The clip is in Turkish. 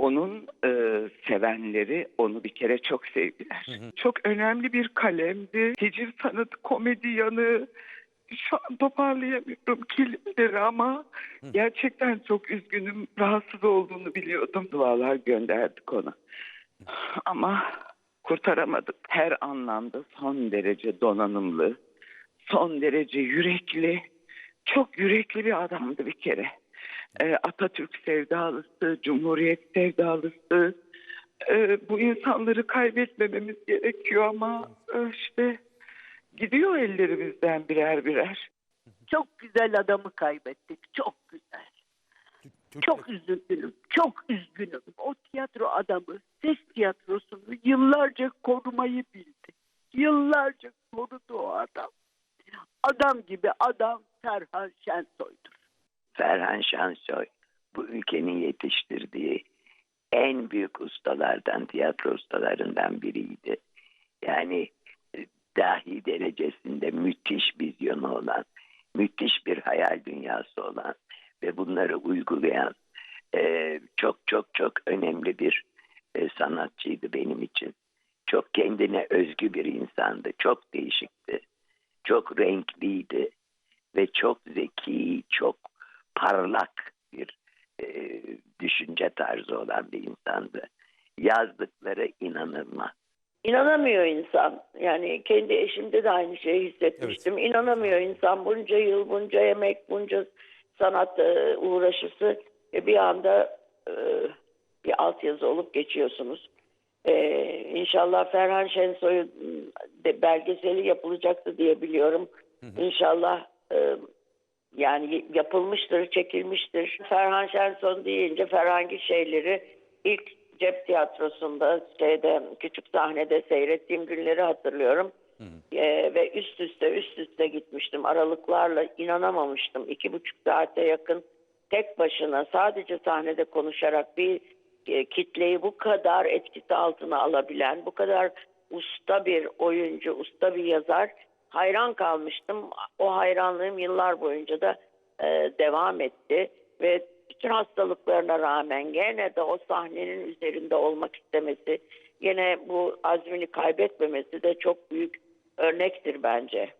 Onun e, sevenleri onu bir kere çok sevdiler. Çok önemli bir kalemdi. Hiciv sanat komedyanı. Şu an toparlayamıyorum kelimeleri ama gerçekten çok üzgünüm. Rahatsız olduğunu biliyordum. Dualar gönderdik ona. Ama kurtaramadık. Her anlamda son derece donanımlı, son derece yürekli, çok yürekli bir adamdı bir kere. Ee, Atatürk sevdalısı, Cumhuriyet sevdalısı. Ee, bu insanları kaybetmememiz gerekiyor ama e, işte gidiyor ellerimizden birer birer. Çok güzel adamı kaybettik. Çok güzel. Çok üzgünüm. Çok üzgünüm. O tiyatro adamı ses tiyatrosunu yıllarca korumayı bildi. Yıllarca korudu o adam. Adam gibi adam Serhan Şensoy'dur. Ferhan Şansoy bu ülkenin yetiştirdiği en büyük ustalardan, tiyatro ustalarından biriydi. Yani e, dahi derecesinde müthiş vizyonu olan, müthiş bir hayal dünyası olan ve bunları uygulayan e, çok çok çok önemli bir e, sanatçıydı benim için. Çok kendine özgü bir insandı, çok değişikti, çok renkliydi ve çok zeki, çok parlak bir e, düşünce tarzı olan bir insandı. Yazdıkları inanılmaz. İnanamıyor insan. Yani kendi eşimde de aynı şeyi hissetmiştim. İnanamıyor insan bunca yıl, bunca emek, bunca sanat e, uğraşısı ve bir anda e, bir altyazı olup geçiyorsunuz. E, inşallah Ferhan Şensoy'un belgeseli yapılacaktı diye biliyorum. İnşallah e, yani yapılmıştır, çekilmiştir. Ferhan Şenson deyince Ferhangi şeyleri ilk cep tiyatrosunda şeyde küçük sahnede seyrettiğim günleri hatırlıyorum. Ee, ve üst üste üst üste gitmiştim aralıklarla inanamamıştım. İki buçuk saate yakın tek başına sadece sahnede konuşarak bir e, kitleyi bu kadar etkisi altına alabilen, bu kadar usta bir oyuncu, usta bir yazar hayran kalmıştım. O hayranlığım yıllar boyunca da e, devam etti ve bütün hastalıklarına rağmen gene de o sahnenin üzerinde olmak istemesi, gene bu azmini kaybetmemesi de çok büyük örnektir bence.